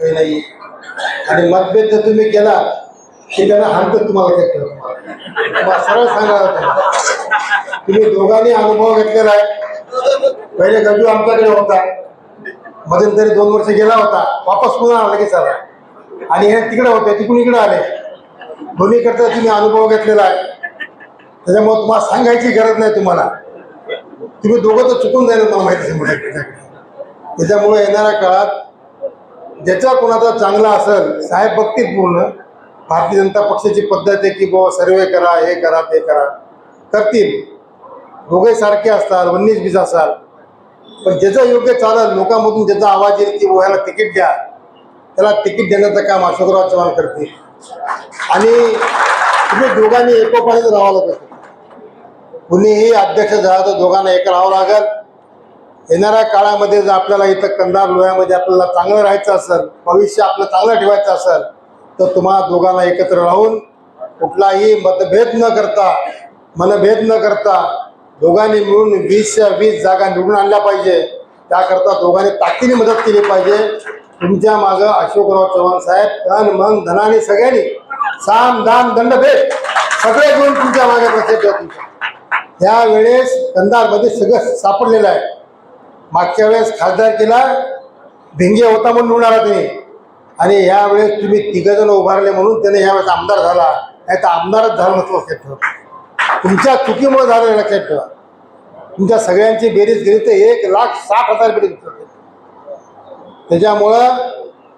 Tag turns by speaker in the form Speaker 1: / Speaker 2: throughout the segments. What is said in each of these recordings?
Speaker 1: काही नाही. आणि मतभेद जर तुम्ही केला की त्यांना हाणतात तुम्हाला काय करत मग सरळ सांगा तुम्ही दोघांनी अनुभव घेतलेला आहे. पहिले गजू आमच्याकडे होता. मध्यंतरी दोन वर्ष गेला होता. वापस पुन्हा आला लगेच आला. आणि हे तिकडे होते तिकडून इकडे आले. दोन्हीकडचा तुम्ही अनुभव घेतलेला आहे. त्याच्यामुळे तुम्हाला सांगायची गरज नाही तुम्हाला. तुम्ही दोघं तर चुकून जाईल मला माहिती त्याच्यामुळे येणाऱ्या काळात ज्याचा कोणाचा चांगला असेल साहेब बघतील पूर्ण. भारतीय जनता पक्षाची पद्धत आहे की बुवा सर्वे करा हे करा ते करा. करतील. दोघे सारखे असतात वन्नीस बीस असाल. पण ज्याचं योग्य चालेल लोकांमधून ज्याचा आवाज येईल की ह्याला तिकीट द्या त्याला तिकीट देण्याचं काम अशोकराव चव्हाण करतील. आणि तुम्ही दोघांनी एकोपाने राहावं लागत कुणीही अध्यक्ष झाला तर दोघांना एक राहावं लागेल. येणाऱ्या काळामध्ये जर आपल्याला इथं कंधार लोह्यामध्ये आपल्याला चांगलं राहायचं असेल भविष्य आपलं चांगलं ठेवायचं असेल तर तुम्हाला दोघांना एकत्र राहून कुठलाही मतभेद न करता मनभेद न करता दोघांनी मिळून वीसच्या वीस जागा निवडून आणल्या पाहिजे. त्याकरता दोघांनी ताकदीने मदत केली पाहिजे. तुमच्या मागं अशोकराव चव्हाण साहेब तन मन धनाने सगळ्यांनी साम दाम दंडभेद सगळे घेऊन तुमच्या मागे प्रसिद्ध या वेळेस कंधारमध्ये सगळं सापडलेलं आहे. मागच्या वेळेस खासदार केला भिंगे होता म्हणून निवडून आला तुम्ही आणि यावेळेस तुम्ही तिघजण उभारले म्हणून त्याने यावेळेस आमदार झाला. नाही तर आमदारच झाला नसलं लक्षात ठेवा तुमच्या चुकीमुळे झालं लक्षात ठेवा तुमच्या सगळ्यांची बेरीज गेली तर एक लाख साठ हजार बेरीज होते. त्याच्यामुळं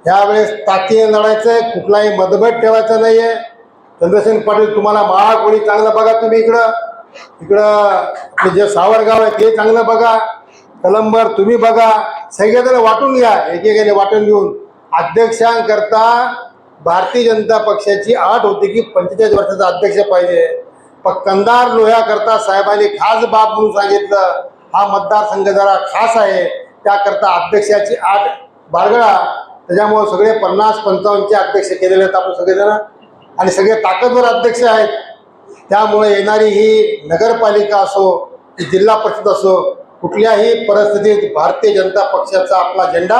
Speaker 1: यावेळेस ताकदीने लढायचं आहे कुठलाही मतभेद ठेवायचा नाही आहे चंद्रसेन पाटील तुम्हाला महाकोळी चांगलं बघा तुम्ही इकडं. इकडं जे सावरगाव आहे ते चांगलं बघा. कलंबर तुम्ही बघा. सगळेजण वाटून घ्या एकेकाने वाटून घेऊन. अध्यक्षांकरता भारतीय जनता पक्षाची आठ होती की पंचेचाळीस वर्षाचा अध्यक्ष पाहिजे. पण कंदार लोह्याकरता साहेबांनी खास बाब म्हणून सांगितलं. हा मतदारसंघ जरा खास आहे. त्याकरता अध्यक्षाची आठ बारगळा त्याच्यामुळे सगळे पन्नास पंचावन्नचे अध्यक्ष केलेले आहेत आपण सगळेजण. आणि सगळे ताकदवर अध्यक्ष आहेत. त्यामुळे येणारी ही नगरपालिका असो की जिल्हा परिषद असो कुठल्याही परिस्थितीत भारतीय जनता पक्षाचा आपला झेंडा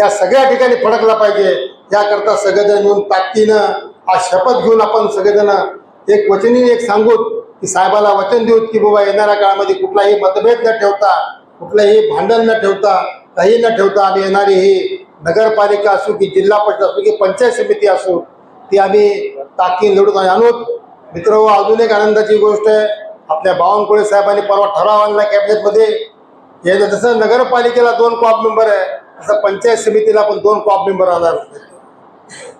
Speaker 1: या सगळ्या ठिकाणी फडकला पाहिजे. याकरता सगळेजण मिळून ताकदीनं हा शपथ घेऊन आपण सगळेजण एक वचनीने एक सांगूत की साहेबाला वचन देऊत की बाबा येणाऱ्या काळामध्ये कुठलाही मतभेद न ठेवता कुठलंही भांडण न ठेवता काही न ठेवता आम्ही येणारी ही नगरपालिका असो की जिल्हा परिषद असो की पंचायत समिती असो ती आम्ही ताकीद लढून आणूत मित्र अजून एक आनंदाची गोष्ट आहे. आपल्या बावनकुळे साहेबांनी परवा ठराव आणला कॅबिनेटमध्ये हे जसं नगरपालिकेला दोन कॉप मेंबर आहे तसं पंचायत समितीला पण दोन कॉप मेंबर राहणार.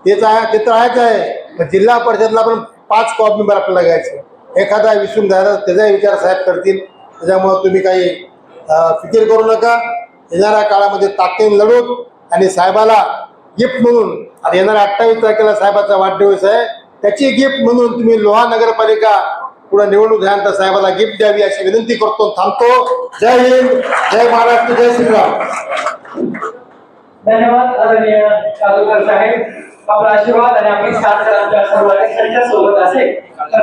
Speaker 1: तेच आहे ते तर आहेच आहे. पण जिल्हा परिषदला पण पाच कॉप मेंबर आपल्याला घ्यायचे. एखादा विसरून झाला त्याचाही विचार साहेब करतील. त्याच्यामुळं तुम्ही काही फिकीर करू नका. येणाऱ्या काळामध्ये ताकदीने लढून आणि साहेबाला गिफ्ट म्हणून आता येणाऱ्या अठ्ठावीस तारखेला साहेबाचा वाढदिवस आहे त्याची गिफ्ट म्हणून तुम्ही लोहा नगरपालिका पुढे निवडणूक झाल्यानंतर साहेबाला गिफ्ट द्यावी अशी विनंती करतो थांबतो. जय हिंद जय महाराष्ट्र जय श्रीराम.
Speaker 2: धन्यवाद आदरणीय कादूकर साहेब आपला आशीर्वाद आणि आपली साथ जर आमच्यासोबत असेल.